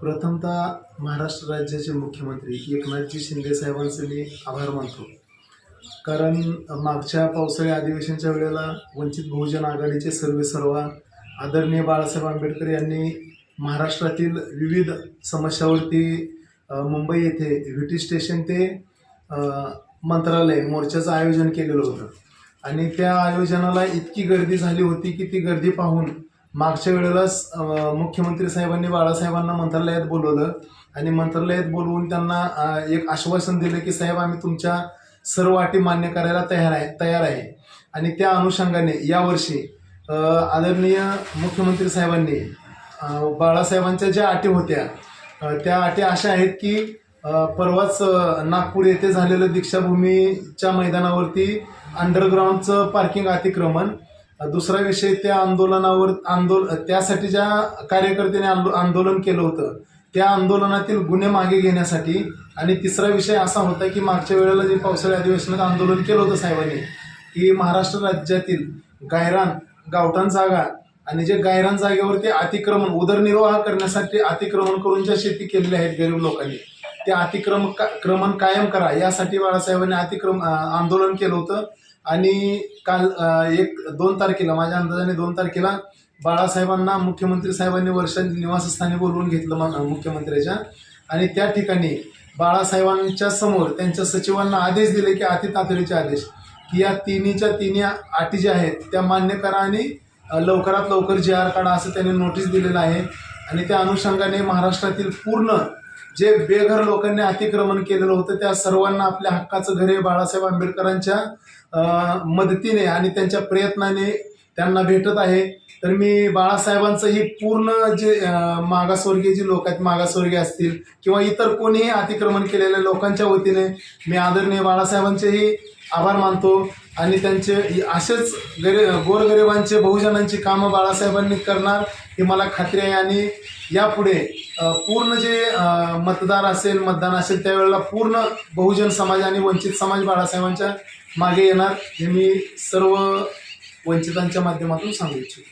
प्रथमतः महाराष्ट्र राज्याचे मुख्यमंत्री एकनाथजी शिंदे साहेबांचे मी आभार मानतो. कारण मागच्या पावसाळी अधिवेशनच्या वेळेला वंचित बहुजन आघाडीचे सर्वे सर्वा आदरणीय बाळासाहेब आंबेडकर यांनी महाराष्ट्रातील विविध समस्यावरती मुंबई येथे व्ही टी स्टेशन ते मंत्रालय मोर्चाचं आयोजन केलेलं होतं. आणि त्या आयोजनाला इतकी गर्दी झाली होती की ती गर्दी पाहून मागच्या वेळेलाच मुख्यमंत्री साहेबांनी बाळासाहेबांना मंत्रालयात बोलवलं. आणि मंत्रालयात बोलवून त्यांना एक आश्वासन दिलं की साहेब आम्ही तुमच्या सर्व अटी मान्य करायला तयार आहे तयार आहे. आणि त्या अनुषंगाने यावर्षी आदरणीय मुख्यमंत्री साहेबांनी बाळासाहेबांच्या ज्या अटी होत्या त्या अटी अशा आहेत की परवाच नागपूर येथे झालेलं दीक्षाभूमीच्या मैदानावरती अंडरग्राऊंडचं पार्किंग अतिक्रमण दुसरा विषय त्या आंदोलनावर आंदोल त्यासाठी ज्या कार्यकर्त्यांनी आंदो- आंदोलन केलं होतं त्या आंदोलनातील गुन्हे मागे घेण्यासाठी आणि तिसरा विषय असा होता की मागच्या वेळेला जे पावसाळी अधिवेशनात आंदोलन केलं होतं साहेबांनी की महाराष्ट्र राज्यातील गायरान गावठाण जागा आणि जे गायरान जागेवरती अतिक्रमण उदरनिर्वाह करण्यासाठी अतिक्रमण करून ज्या शेती केलेल्या आहेत गरीब लोकांनी ते अतिक्रम का क्रमण कायम करा यासाठी बाळासाहेबांनी अतिक्रम आंदोलन केलं होतं. आणि काल एक दोन तारखेला माझ्या अंदाजाने दोन तारखेला बाळासाहेबांना मुख्यमंत्री साहेबांनी वर्ष निवासस्थानी बोलवून घेतलं मा- मुख्यमंत्र्याच्या. आणि त्या ठिकाणी बाळासाहेबांच्या समोर त्यांच्या सचिवांना आदेश दिले की अति तातडीचे आदेश की या तिन्हीच्या तिन्ही अटी ज्या आहेत त्या मान्य करा आणि लवकरात लवकर जी आर काढा असं त्यांनी नोटीस दिलेलं आहे. आणि त्या अनुषंगाने महाराष्ट्रातील पूर्ण जे बेघर लोकांनी अतिक्रमण केलेलं होतं त्या सर्वांना आपल्या हक्काचं घर हे बाळासाहेब आंबेडकरांच्या मदतीने आणि त्यांच्या प्रयत्नाने त्यांना भेटत आहे. तर मी बाळासाहेबांचं ही पूर्ण जे मागासवर्गीय जे लोक आहेत मागासवर्गीय असतील किंवा इतर कोणीही अतिक्रमण केलेल्या लोकांच्या वतीने मी आदरणीय बाळासाहेबांचेही आभार मानतो. आणि त्यांचे असेच गरी गोरगरिबांचे बहुजनांची कामं बाळासाहेबांनी करणार ही मला खात्री आहे. आणि यापुढे पूर्ण जे मतदार असेल मतदान असेल त्यावेळेला पूर्ण बहुजन समाज आणि वंचित समाज बाळासाहेबांच्या मागे येणार हे मी सर्व वंचितांच्या माध्यमातून सांगू इच्छितो.